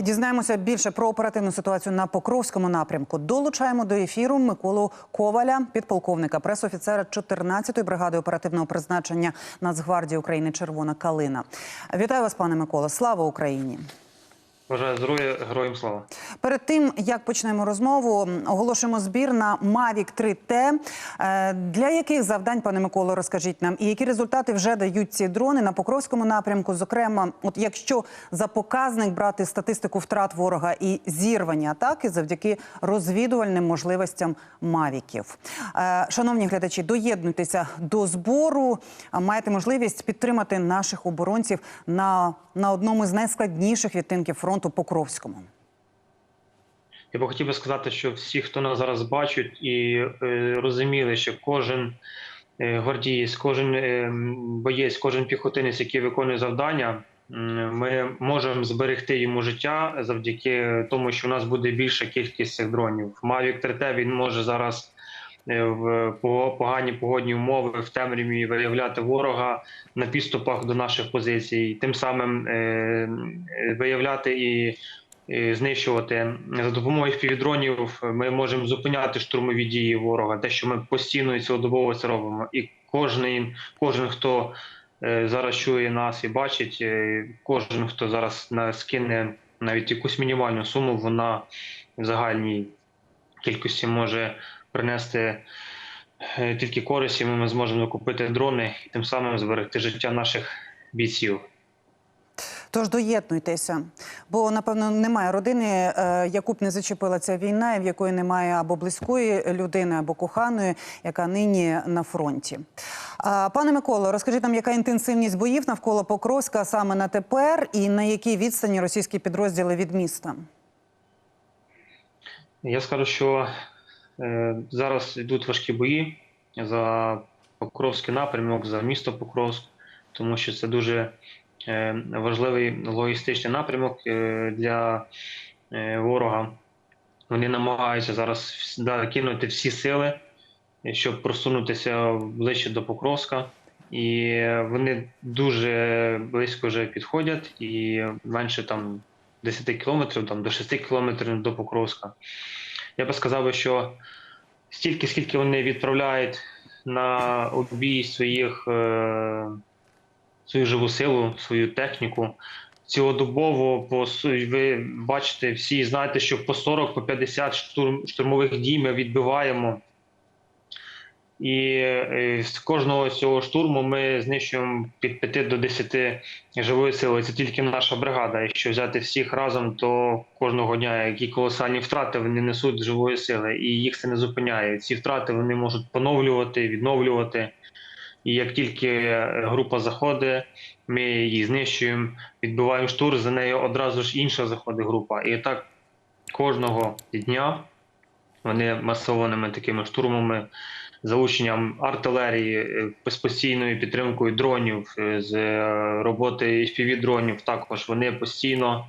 І Дізнаємося більше про оперативну ситуацію на Покровському напрямку. Долучаємо до ефіру Миколу Коваля, підполковника, пресофіцера 14-ї бригади оперативного призначення Нацгвардії України Червона Калина. Вітаю вас, пане Микола. Слава Україні! Бажаю здоров'я, героям слава. Перед тим як почнемо розмову, оголошуємо збір на Mavic 3T. Е, Для яких завдань, пане Миколо, розкажіть нам, і які результати вже дають ці дрони на Покровському напрямку? Зокрема, от якщо за показник брати статистику втрат ворога і зірвані атаки завдяки розвідувальним можливостям мавіків. Е, Шановні глядачі, доєднуйтеся до збору. Маєте можливість підтримати наших оборонців на, на одному з найскладніших відтинків фронту Покровському. Я би хотів би сказати, що всі, хто нас зараз бачать і е, розуміли, що кожен е, гвардієць, кожен е, боєць, кожен піхотинець, який виконує завдання, м, ми можемо зберегти йому життя завдяки тому, що у нас буде більша кількість цих дронів. Mavic 3T він може зараз е, в погані погодні умови в темряві виявляти ворога на підступах до наших позицій, тим самим е, виявляти і знищувати за допомогою півдронів. Ми можемо зупиняти штурмові дії ворога, те, що ми постійно і цілодобово це робимо. І кожен, кожен хто е, зараз чує нас і бачить, е, кожен, хто зараз скине навіть якусь мінімальну суму, вона в загальній кількості може принести е, тільки користь, і ми зможемо купити дрони і тим самим зберегти життя наших бійців. Тож доєднуйтеся, бо напевно немає родини, е, яку б не зачепила ця війна, і в якої немає або близької людини, або коханої, яка нині на фронті. Пане Миколо, розкажіть нам, яка інтенсивність боїв навколо Покровська саме на тепер, і на якій відстані російські підрозділи від міста? Я скажу, що зараз йдуть важкі бої за Покровський напрямок, за місто Покровськ, тому що це дуже е, важливий логістичний напрямок е, для е, ворога. Вони намагаються зараз кинути всі сили, е, щоб просунутися ближче до Покровська. І вони дуже близько вже підходять, і менше там 10 кілометрів, там до 6 кілометрів до Покровська. Я би сказав, що стільки, скільки вони відправляють на обій своїх, е, свою живу силу, свою техніку. Цілодобово по ви бачите, всі знаєте, що по 40 по 50 штурм, штурмових дій ми відбиваємо. І е, з кожного цього штурму ми знищуємо від 5 до 10 живої сили. Це тільки наша бригада. Якщо взяти всіх разом, то кожного дня які колосальні втрати вони несуть живої сили, і їх це не зупиняє. Ці втрати вони можуть поновлювати, відновлювати. І як тільки група заходить, ми її знищуємо, відбиваємо штурм, за нею одразу ж інша заходить група. І так кожного дня вони масованими такими штурмами залученням артилерії, е, з постійною підтримкою дронів, е, з е, роботи fpv дронів також вони постійно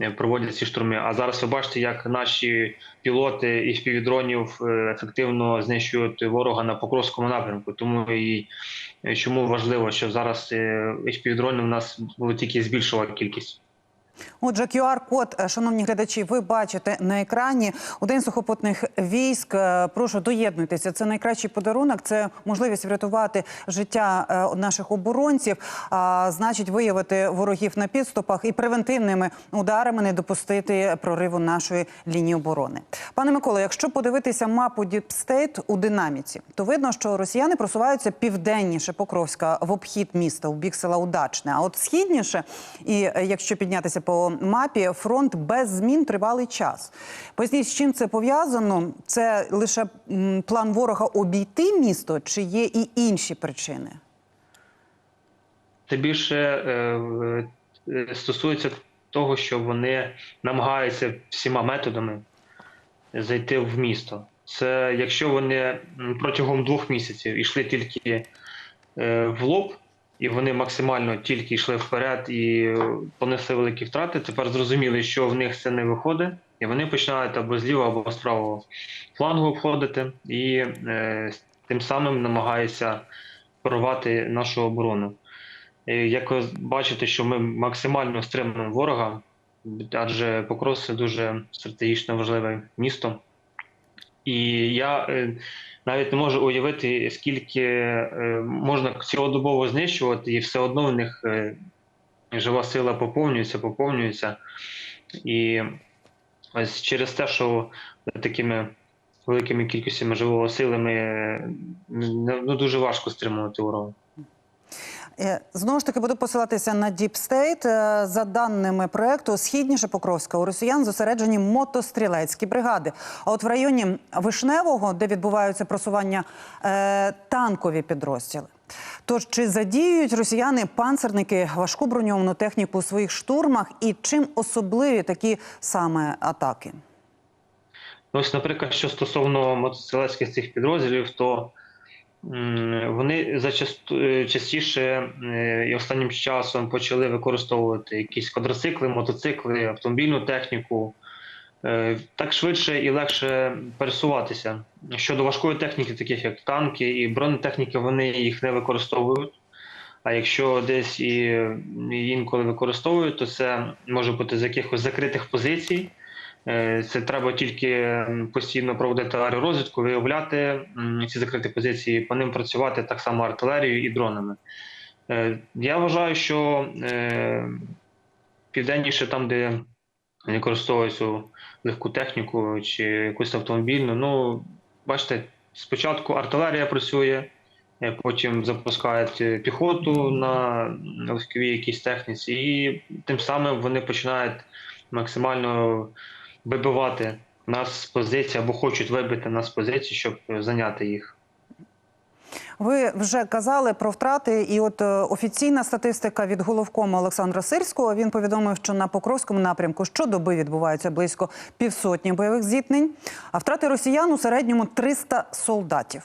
е, проводять ці штурми. А зараз ви бачите, як наші пілоти fpv дронів е, ефективно знищують ворога на Покровському напрямку. Тому і е, чому важливо, що зараз fpv дронів у нас тільки збільшила кількість. Отже, QR-код, е, шановні глядачі, ви бачите на екрані. У День сухопутних військ. е, Прошу доєднуйтеся. Це найкращий подарунок. Це можливість врятувати життя е, наших оборонців, а значить, виявити ворогів на підступах і превентивними ударами не допустити прориву нашої лінії оборони. Пане Миколо, якщо подивитися мапу Діпстейт у динаміці, то видно, що росіяни просуваються південніше Покровська в обхід міста у бік села Удачне. А от східніше, і якщо піднятися по мапі, фронт без змін тривалий час. Поясніть, з чим це пов'язано? Це лише план ворога обійти місто, чи є і інші причини? Це більше е, е, стосується того, що вони намагаються всіма методами зайти в місто. Це якщо вони протягом двох місяців йшли тільки е, в лоб, і вони максимально тільки йшли вперед і е, понесли великі втрати, тепер зрозуміли, що в них це не виходить, і вони починають або з лівого, або з правого флангу обходити, і е, тим самим намагаються прорвати нашу оборону. Е, Як ви бачите, що ми максимально стримуємо ворога, адже Покров це дуже стратегічно важливе місто. І я е, навіть не можу уявити, скільки е, можна цілодобово знищувати, і все одно в них е, жива сила поповнюється, поповнюється. І ось через те, що такими великими кількостями живого сили ми ну, дуже важко стримувати ворога. Е, Знову ж таки буду посилатися на. Е, За даними проекту, східніше Покровська у росіян зосереджені мотострілецькі бригади. А от в районі Вишневого, де відбуваються просування, е, танкові підрозділи. Тож чи задіюють росіяни панцерники важку броньовану техніку у своїх штурмах, і чим особливі такі саме атаки? Ось, наприклад, що стосовно мотоциклетських цих підрозділів, то вони зачасту е, частіше е, і останнім часом почали використовувати якісь квадроцикли, мотоцикли, автомобільну техніку. Е, Так швидше і легше пересуватися. Щодо важкої техніки, таких як танки і бронетехніки, вони їх не використовують. А якщо десь і і інколи використовують, то це може бути з якихось закритих позицій. Е, Це треба тільки постійно проводити аеророзвідку, виявляти ці закриті позиції, по ним працювати так само артилерією і дронами. Е, Я вважаю, що е, південніше, там, де використовують цю легку техніку чи якусь автомобільну, ну, бачите, спочатку артилерія працює, потім запускають піхоту на легковій якійсь техніці, і тим самим вони починають максимально вибивати нас з позиції або хочуть вибити нас з позиції, щоб зайняти їх. Ви вже казали про втрати, і от е, офіційна статистика від головкома Олександра Сирського він повідомив, що на Покровському напрямку щодоби відбуваються близько півсотні бойових зіткнень, а втрати росіян у середньому 300 солдатів.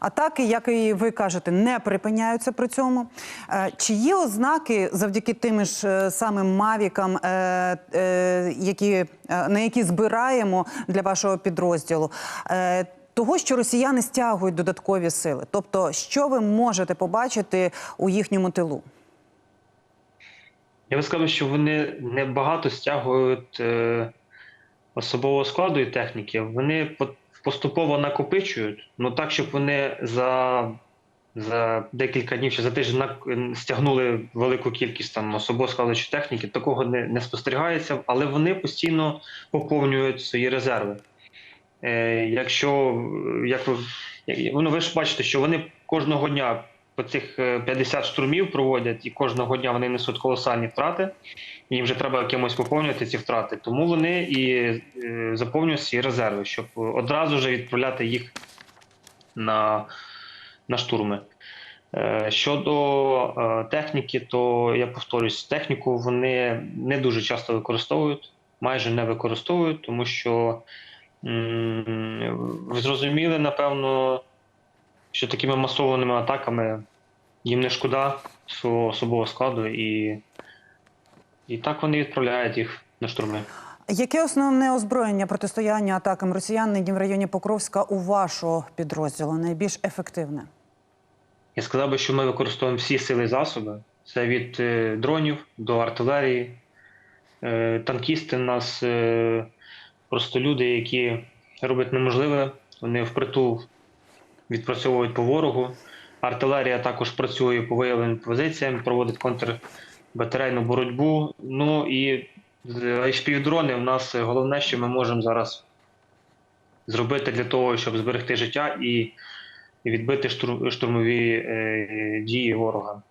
Атаки, як і ви кажете, не припиняються при цьому. Е, Чи є ознаки завдяки тим ж е, самим мавікам, е, які, на які збираємо для вашого підрозділу? того, що росіяни стягують додаткові сили, тобто, що ви можете побачити у їхньому тилу? Я би сказав, що вони не багато стягують особового складу і техніки. Вони поступово накопичують, ну так, щоб вони за, за декілька днів чи за тиждень стягнули велику кількість там особового складу чи техніки. Такого не, не спостерігається, але вони постійно поповнюють свої резерви. Е, якщо як ви, ну, ви ж бачите, що вони кожного дня цих е, 50 штурмів проводять, і кожного дня вони несуть колосальні втрати. І їм вже треба якимось поповнювати ці втрати. Тому вони і е, заповнюють свої резерви, щоб одразу ж відправляти їх на, на штурми. Е, Щодо е, техніки, то я повторюсь, техніку вони не дуже часто використовують, майже не використовують, тому що ви зрозуміли, напевно, що такими масованими атаками їм не шкода свого особового складу, і, і так вони відправляють їх на штурми. Яке основне озброєння протистояння атакам росіян нині в районі Покровська у вашого підрозділу найбільш ефективне? Я сказав би, що ми використовуємо всі сили і засоби. Це від е, дронів до артилерії. Е, танкісти в нас е, просто люди, які роблять неможливе, вони впритул відпрацьовують по ворогу. Артилерія також працює по виявленим позиціям, проводить контрбатарейну боротьбу. Ну і HPV-дрони в нас головне, що ми можемо зараз зробити для того, щоб зберегти життя і відбити штур- штурмові е, дії ворога.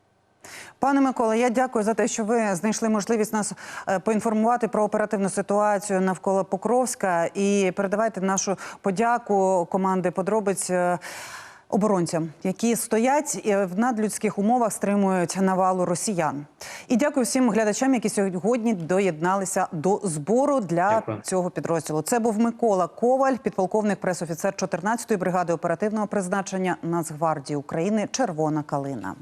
Пане Микола, я дякую за те, що ви знайшли можливість нас е, поінформувати про оперативну ситуацію навколо Покровська і передавайте нашу подяку команди подробиць. е, Оборонцям, які стоять і в надлюдських умовах стримують навалу росіян, і дякую всім глядачам, які сьогодні доєдналися до збору для Дякую. цього підрозділу. Це був Микола Коваль, підполковник пресофіцер 14-ї бригади оперативного призначення Нацгвардії України Червона калина.